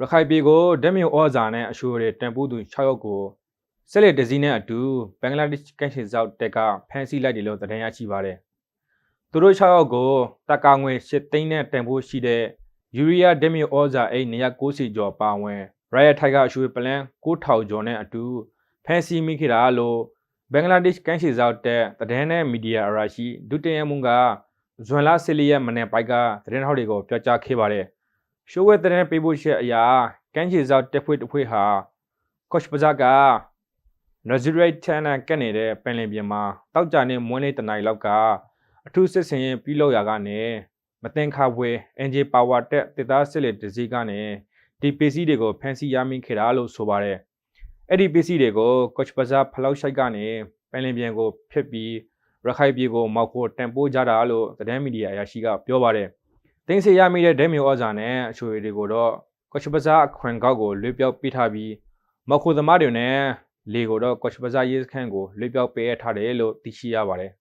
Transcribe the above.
ရခိုင်ပြည်ကိုဓာတ်မြေဩဇာနဲ့အရှိုးတွေတန်ဖိုးသူ6ယောက်ကိုဆက်လက်တစည်းနဲ့အတူဘင်္ဂလားဒေ့ရှ်ကန်ရှင်းဆောက်တက်ကဖမ်းဆီးလိုက်တယ်လို့သတင်းရရှိပါတယ်။သူတို့6ယောက်ကိုတက္ကာငွေ8သိန်းနဲ့တန်ဖိုးရှိတဲ့ယူရီးယားဓာတ်မြေဩဇာအိတ်290ကျော်ပါဝင်ရယထိုက်ကအရှိုးပလန်9000ကျော်နဲ့အတူဖမ်းဆီးမိခဲ့တာလို့ဘင်္ဂလားဒေ့ရှ်ကန်ရှင်းဆောက်တက်သတင်းနဲ့မီဒီယာအရာရှိဒုတိယမှုကဇွန်လ14ရက်မနေ့ပိုက်ကသတင်းထောက်တွေကိုပြောကြားခဲ့ပါတယ်။ ရှိုးဝဲတဲ့ပေးဖို့ချက်အရာကန်းချီဇောက်တက်ဖွေတစ်ဖွေဟာကော့ချ်ပဇာကနဇရိတ်ချန်နာကက်နေတဲ့ပင်လင်ပြင်မှာတောက်ကြနေမွန်းလေးတနိုင်လောက်ကအထူးစစ်စင်ရင်ပြီးလောက်ရကနေမတင်ခါပွဲ NJ Power တက်တစ်သားစစ်လက်တစည်းကနေဒီပစ္စည်းတွေကိုဖန်ဆီးရမိခဲ့တာလို့ဆိုပါတယ်အဲ့ဒီပစ္စည်းတွေကိုကော့ချ်ပဇာဖလောက်ရှိုက်ကနေပင်လင်ပြင်ကိုဖျက်ပြီးရခိုင်ပြည်ကိုမောက်ဖို့တန်ပိုးကြတာလို့သတင်းမီဒီယာအရာရှိကပြောပါတယ် တင်းစီရမိတဲ့ဒဲမျိုးဩဇာနဲ့အချိုရီတွေကိုတော့ကော့ချ်ပဇာအခွန်ကောက်ကိုလွှဲပြောက်ပေးထားပြီးမခုသမားတွေနဲ့လေကိုတော့ကော့ချ်ပဇာရေးစခန်းကိုလွှဲပြောက်ပေးထားတယ်လို့သိရှိရပါတယ်